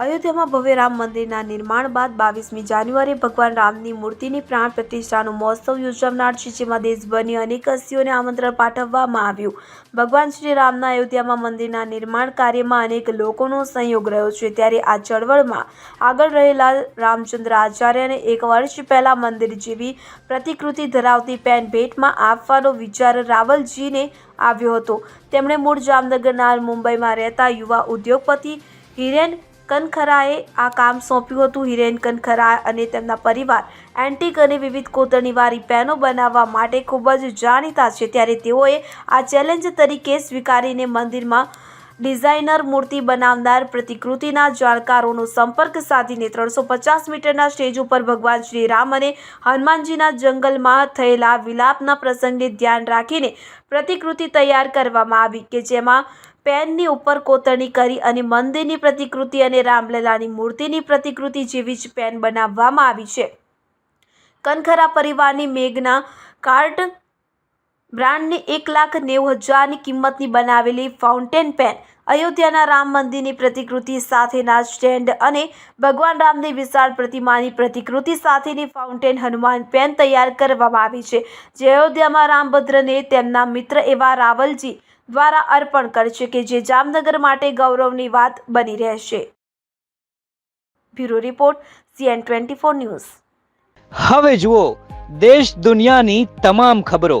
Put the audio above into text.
અયોધ્યામાં ભવ્ય રામ મંદિરના નિર્માણ બાદ બાવીસમી જાન્યુઆરી ભગવાન રામની મૂર્તિની પ્રાણ પ્રતિષ્ઠાનો મહોત્સવ યોજનાર છે, જેમાં દેશભરની અનેક હસ્તીઓને આમંત્રણ પાઠવવામાં આવ્યું. ભગવાન શ્રી રામના અયોધ્યામાં મંદિરના નિર્માણ કાર્યમાં અનેક લોકોનો સંયોગ રહ્યો છે. ત્યારે આ ચળવળમાં આગળ રહેલા રામચંદ્ર આચાર્યને એક વર્ષ પહેલાં મંદિર જેવી પ્રતિકૃતિ ધરાવતી પેન ભેટમાં આપવાનો વિચાર રાવલજીને આવ્યો હતો. તેમણે મૂળ જામનગરના મુંબઈમાં રહેતા યુવા ઉદ્યોગપતિ હિરેન કનખરાએ આ કામ સોંપ્યું હતું. હિરેન કનખરા અને તેમના પરિવાર એન્ટિક અને વિવિધ કોતરણીવાળી પેનો બનાવવા માટે ખૂબ જ જાણીતા છે. ત્યારે તેઓએ આ ચેલેન્જ તરીકે સ્વીકારીને મંદિરમાં ડિઝાઇનર, મૂર્તિ બનાવનાર, પ્રતિકૃતિના જાણકારોનો સંપર્ક સાધીને ત્રણસો પચાસ મીટરના સ્ટેજ ઉપર ભગવાન શ્રી રામ અને હનુમાનજીના જંગલમાં થયેલા વિલાપના પ્રસંગને ધ્યાન રાખીને પ્રતિકૃતિ તૈયાર કરવામાં આવી કે જેમાં પેનની ઉપર કોતરણી કરી અને મંદિરની પ્રતિકૃતિ અને રામલલાની મૂર્તિની પ્રતિકૃતિ જેવી જ પેન બનાવવામાં આવી છે. કનખરા પરિવારની મેઘના કાર્ટ બ્રાન્ડની એક લાખ નેવું હજારની કિંમતની બનાવેલી ફાઉન્ટેન પેન અયોધ્યાના રામ મંદિરની પ્રતિકૃતિ સાથેના સ્ટેન્ડ અને ભગવાન રામની વિશાળ પ્રતિમાની પ્રતિકૃતિ સાથેની ફાઉન્ટેન હનુમાન પેન તૈયાર કરવામાં આવી છે, જે અયોધ્યામાં રામભદ્રને તેમના મિત્ર એવા રાવલજી દ્વારા અર્પણ કરશે કે જે જામનગર માટે ગૌરવની વાત બની રહેશે. Bureau report, CN twenty four news. હવે જુઓ, દેશ દુનિયાની તમામ ખબરો.